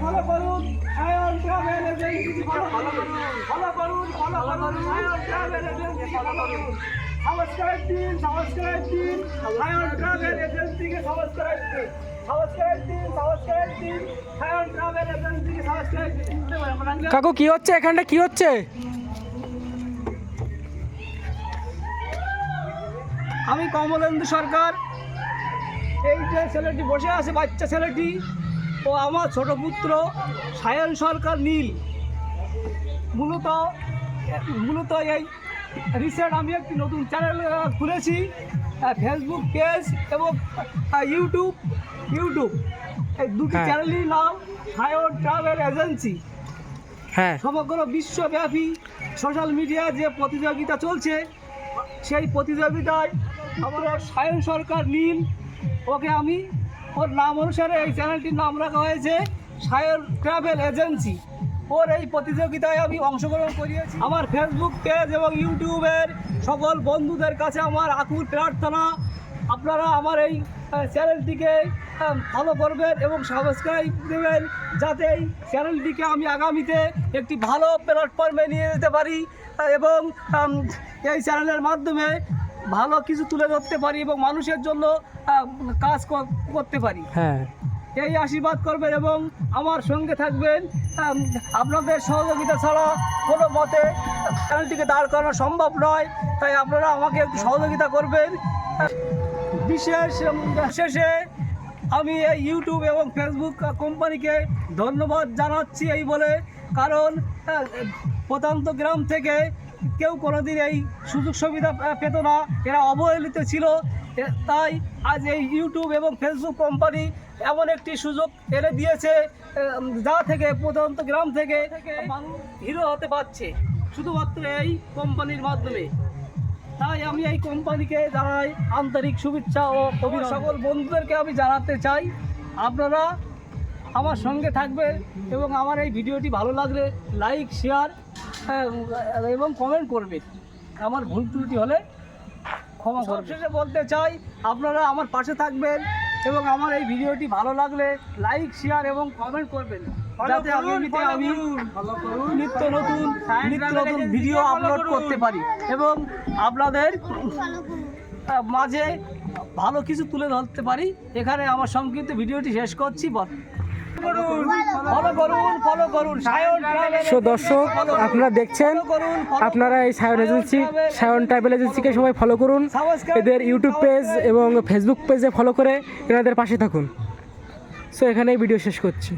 Follow করুন Sayan travel agency follow করুন follow করুন ফলো করুন সায়ন ট্রাভেল এজেন্সি ফলো করুন। সাবস্ক্রাইব দিন সাবস্ক্রাইব দিন সায়ন ট্রাভেল এজেন্সিকে সাবস্ক্রাইব দিন। কাকু কি হচ্ছে এখানটা? কি হচ্ছে? আমি কমলেন্দু সরকার। এই যে ছেলেটি বসে আছে বাচ্চা ছেলেটি ও আমার ছোট পুত্র সায়ন সরকার নীল। মূলত মূলত এই রিসেন্ট আমি একটি নতুন চ্যানেল খুলেছি ফেসবুক পেজ এবং ইউটিউব ইউটিউব এই দুটি। চ্যানেলের নাম সায়ন ট্রাভেল এজেন্সি হ্যাঁ। সমগ্র বিশ্বব্যাপী সোশ্যাল মিডিয়া যে প্রতিযোগিতা চলছে সেই প্রতিযোগিতায় আমরা সায়ন সরকার নীল ওকে আমি ওর নাম অনুসারে এই চ্যানেলটির নাম রাখা হয়েছে সায়ন ট্রাভেল এজেন্সি। ওর এই প্রতিযোগিতায় আমি অংশগ্রহণ করিয়েছি। আমার ফেসবুক পেজ এবং ইউটিউবের সকল বন্ধুদের কাছে আমার আকুল প্রার্থনা। আপনারা আমার এই চ্যানেলটিকে ফলো করবেন এবং সাবস্ক্রাইব দেবেন যাতে এই চ্যানেলটিকে আমি আগামীতে একটি ভালো প্ল্যাটফর্মে নিয়ে যেতে পারি। এবং এই চ্যানেলের মাধ্যমে ভালো কিছু তুলে ধরতে পারি এবং মানুষের জন্য কাজ করতে পারি। হ্যাঁ। এই আশীর্বাদ করবেন এবং আমার সঙ্গে থাকবেন আপনাদের সহযোগিতা ছাড়া কোনো মতে চ্যানেলটিকে দাঁড় করানো সম্ভব নয় তাই আপনারা আমাকে একটু সহযোগিতা করবেন। বিশেষ শেষে আমি এই ইউটিউব এবং ফেসবুক কোম্পানিকে ধন্যবাদ জানাচ্ছি এই বলে কারণ প্রত্যন্ত গ্রাম থেকে কেউ কোনোদিন এই সুযোগ সুবিধা পেত না। এরা অবহেলিত ছিল। তাই আজ এই ইউটিউব এবং ফেসবুক কোম্পানি এমন একটি সুযোগ এনে দিয়েছে যা থেকে প্রধানত গ্রাম থেকে হিরো হতে পারছে। শুধুমাত্র এই কোম্পানির মাধ্যমে। তাই আমি এই কোম্পানিকে জানাই আন্তরিক শুভেচ্ছা ও অভিনন্দন। সকল বন্ধুদেরকে আমি জানাতে চাই, আপনারা আমার সঙ্গে থাকবেন এবং আমার এই ভিডিওটি ভালো লাগলে লাইক শেয়ার এবং কমেন্ট করবেন আমার ভুল ত্রুটি হলে ক্ষমা সবশেষে বলতে চাই আপনারা আমার পাশে থাকবেন এবং আমার এই ভিডিওটি ভালো লাগলে লাইক শেয়ার এবং কমেন্ট করবেন। যাতে আগামীতে আমি নিত্য নতুন নিত্য নতুন ভিডিও আপলোড করতে পারি। এবং আপনাদের মাঝে ভালো কিছু তুলে ধরতে পারি। এখানে আমার সংক্ষিপ্ত ভিডিওটি শেষ করছি। সো দর্শক, আপনারা দেখছেন, আপনারা এই সায়ন এজেন্সি সায়ন ট্রাভেল এজেন্সিকে সবাই ফলো করুন। এদের ইউটিউব পেজ এবং ফেসবুক পেজে ফলো করে এনাদের পাশে থাকুন। সো এখানেই ভিডিও শেষ করছি।